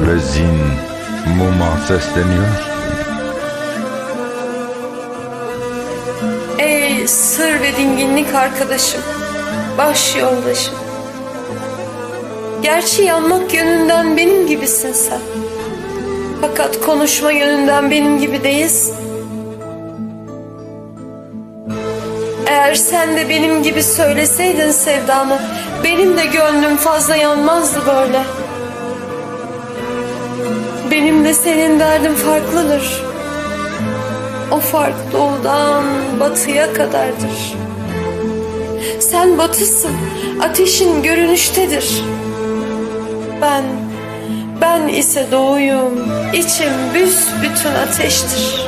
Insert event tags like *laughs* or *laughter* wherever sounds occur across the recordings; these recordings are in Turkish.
Ve zin muma sesleniyor. Ey sır ve dinginlik arkadaşım, baş yoldaşım. Gerçi yanmak yönünden benim gibisin sen. Fakat konuşma yönünden benim gibi değilsin. Eğer sen de benim gibi söyleseydin sevdanı, benim de gönlüm fazla yanmazdı böyle. Benim de senin derdin farklıdır. O fark doğudan batıya kadardır. Sen batısın, ateşin görünüştedir. Ben, ben ise doğuyum, içim büsbütün ateştir.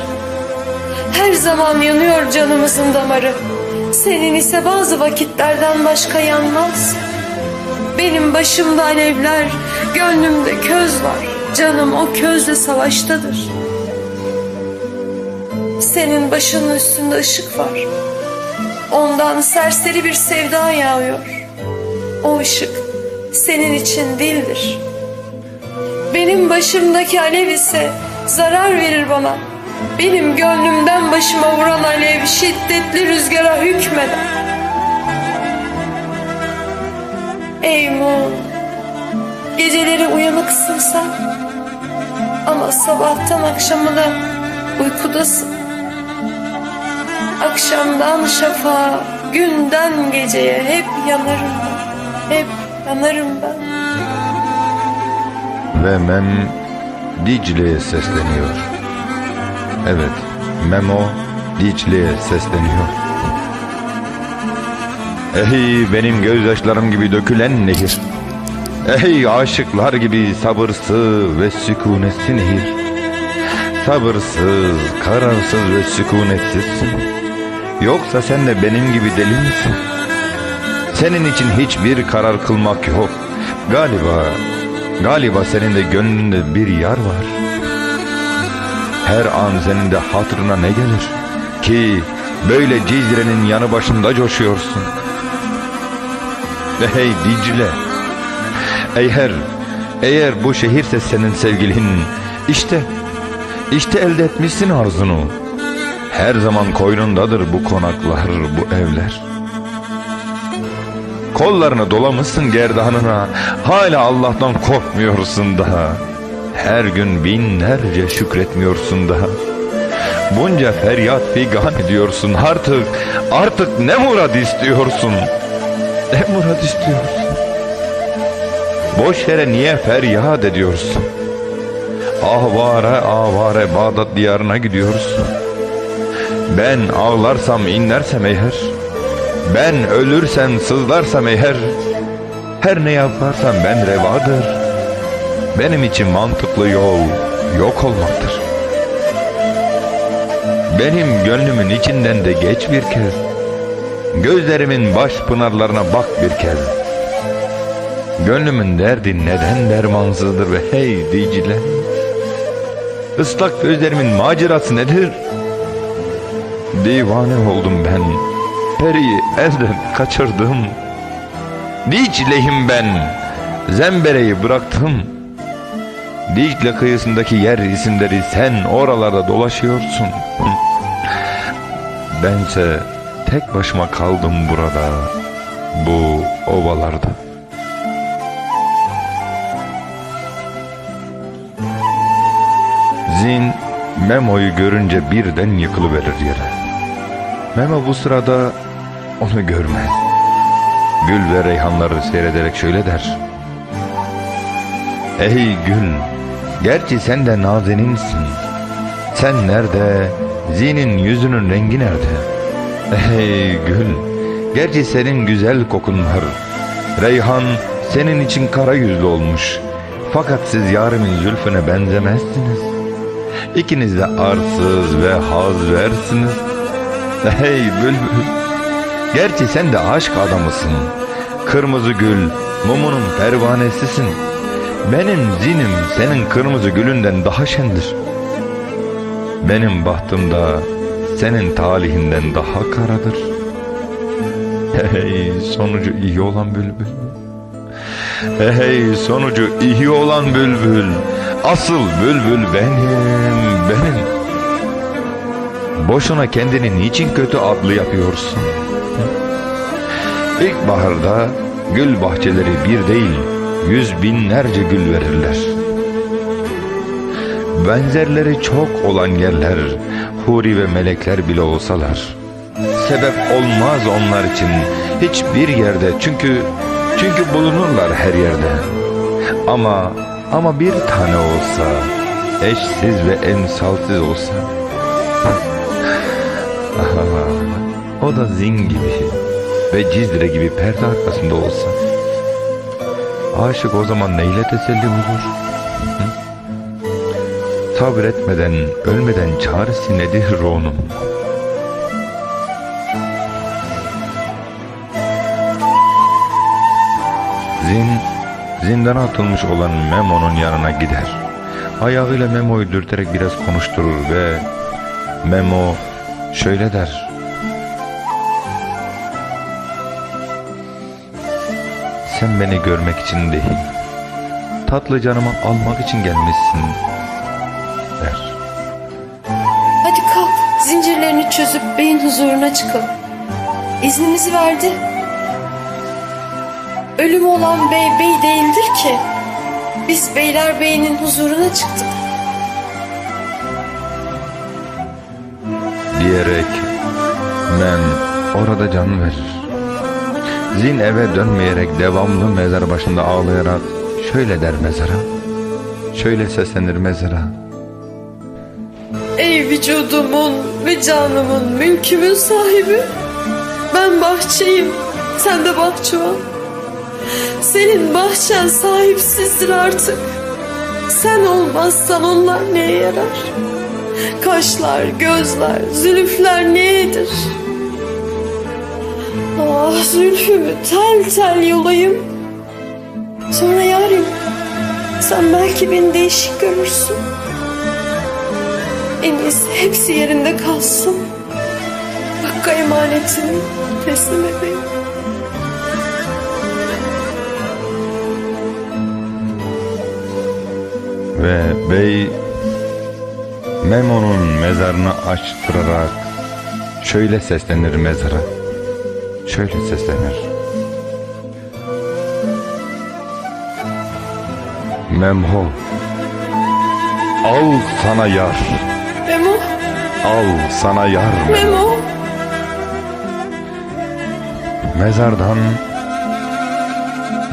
Her zaman yanıyor canımızın damarı. Senin ise bazı vakitlerden başka yanmaz. Benim başımda alevler, gönlümde köz var. Canım o közle savaştadır. Senin başının üstünde ışık var. Ondan serseri bir sevda yağıyor. O ışık senin için değildir. Benim başımdaki alev ise zarar verir bana. Benim gönlümden başıma vuran alev şiddetli rüzgara hükmeder. Ey mum, geceleri uyanıksın sen. Ama sabahtan akşamına uykudasın. Akşamdan şafağa, günden geceye hep yanarım ben. Hep yanarım ben. Ve Mem Dicle'ye sesleniyor. Evet, Memo Dicle'ye sesleniyor. Ey benim gözyaşlarım gibi dökülen nehir. Ey aşıklar gibi sabırsız ve sükunetsiz nehir. Sabırsız, kararsız ve sükunetsizsin. Yoksa sen de benim gibi deli misin? Senin için hiçbir karar kılmak yok. Galiba, galiba senin de gönlünde bir yer var. Her an senin de hatırına ne gelir? Ki böyle Cizre'nin yanı başında coşuyorsun. Hey Dicle, eğer, eğer bu şehirse senin sevgilin, işte, işte elde etmişsin arzunu. Her zaman koynundadır bu konaklar, bu evler. Kollarını dolamışsın gerdanına, hala Allah'tan korkmuyorsun daha. Her gün binlerce şükretmiyorsun daha. Bunca feryat figan ediyorsun artık, artık ne murad istiyorsun? Ne murad istiyorsun? Boş yere niye feryat ediyorsun? Ahvare ahvare Bağdat diyarına gidiyorsun. Ben ağlarsam inlersem eğer, ben ölürsem sızlarsam eğer, her ne yaparsam ben revadır. Benim için mantıklı yol yok olmaktır. Benim gönlümün içinden de geç bir kez. Gözlerimin baş pınarlarına bak bir kez. Gönlümün derdi neden dermansızdır ve hey Dicle. Islak gözlerimin macerası nedir? Divane oldum ben. Peri'yi elden kaçırdım. Dicle'yim ben. Zembere'yi bıraktım. Dicle kıyısındaki yer isimleri sen oralarda dolaşıyorsun. Bense tek başıma kaldım burada. Bu ovalarda. Zin Memo'yu görünce birden yıkılıverir yere. Memo bu sırada onu görmez. Gül ve reyhanları seyrederek şöyle der. Ey Gül, gerçi sen de nazeninsin. Sen nerede, Zin'in yüzünün rengi nerede? *laughs* Ey Gül, gerçi senin güzel kokun var. Reyhan senin için kara yüzlü olmuş. Fakat siz yarimin zülfüne benzemezsiniz. İkiniz de arsız ve haz versiniz. *laughs* Hey bülbül, gerçi sen de aşk adamısın. Kırmızı gül, mumunun pervanesisin. Benim zinim senin kırmızı gülünden daha şendir. Benim bahtım da senin talihinden daha karadır. Hey sonucu iyi olan bülbül. Hey sonucu iyi olan bülbül. Asıl bülbül benim, benim. Boşuna kendini niçin kötü adlı yapıyorsun? İlkbaharda gül bahçeleri bir değil, yüz binlerce gül verirler. Benzerleri çok olan yerler, huri ve melekler bile olsalar. Sebep olmaz onlar için hiçbir yerde çünkü çünkü bulunurlar her yerde. Ama ama bir tane olsa, eşsiz ve emsalsiz olsa. O da zin gibi ve cizre gibi perde arkasında olsa. Aşık o zaman neyle teselli bulur? Hı? Sabretmeden, ölmeden çaresi nedir onun? Zin, zindana atılmış olan Memo'nun yanına gider. Ayağıyla Memo'yu dürterek biraz konuşturur ve Memo şöyle der. Sen beni görmek için değil, tatlı canımı almak için gelmişsin der. Hadi kalk zincirlerini çözüp beyin huzuruna çıkalım. İznimizi verdi. Ölüm olan bey bey değildir ki. Biz beyler beyinin huzuruna çıktık. diyerek men orada can verir. Zin eve dönmeyerek devamlı mezar başında ağlayarak şöyle der mezara. Şöyle seslenir mezara. Ey vücudumun ve canımın mülkümün sahibi. Ben bahçeyim, sen de bahçıvan. Senin bahçen sahipsizdir artık. Sen olmazsan onlar neye yarar? Kaşlar, gözler, zülüfler neyedir? Ah zülfümü tel tel yolayım. Sonra yarim, sen belki beni değişik görürsün. En iyisi hepsi yerinde kalsın. Hakk'a emanetini teslim edeyim. Ve bey Memo'nun mezarını açtırarak şöyle seslenir mezara. Şöyle seslenir. Memho Al sana yar Memo, Al sana yar Memo. Mezardan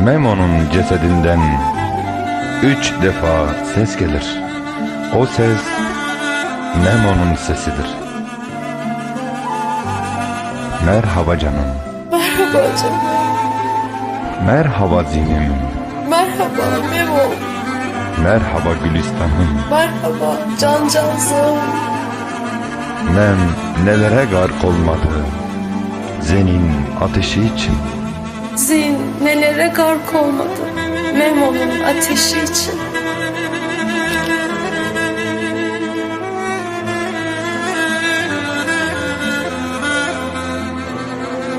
Memo'nun cesedinden üç defa ses gelir. O ses Memo'nun sesidir. Merhaba canım. Merhaba canım. Merhaba zinim. Merhaba Memo. Merhaba Gülistan'ım. Merhaba cancağızım. Mem nelere gark olmadı. Zenin ateşi için. Zin nelere gark olmadı. Memo'nun ateşi için.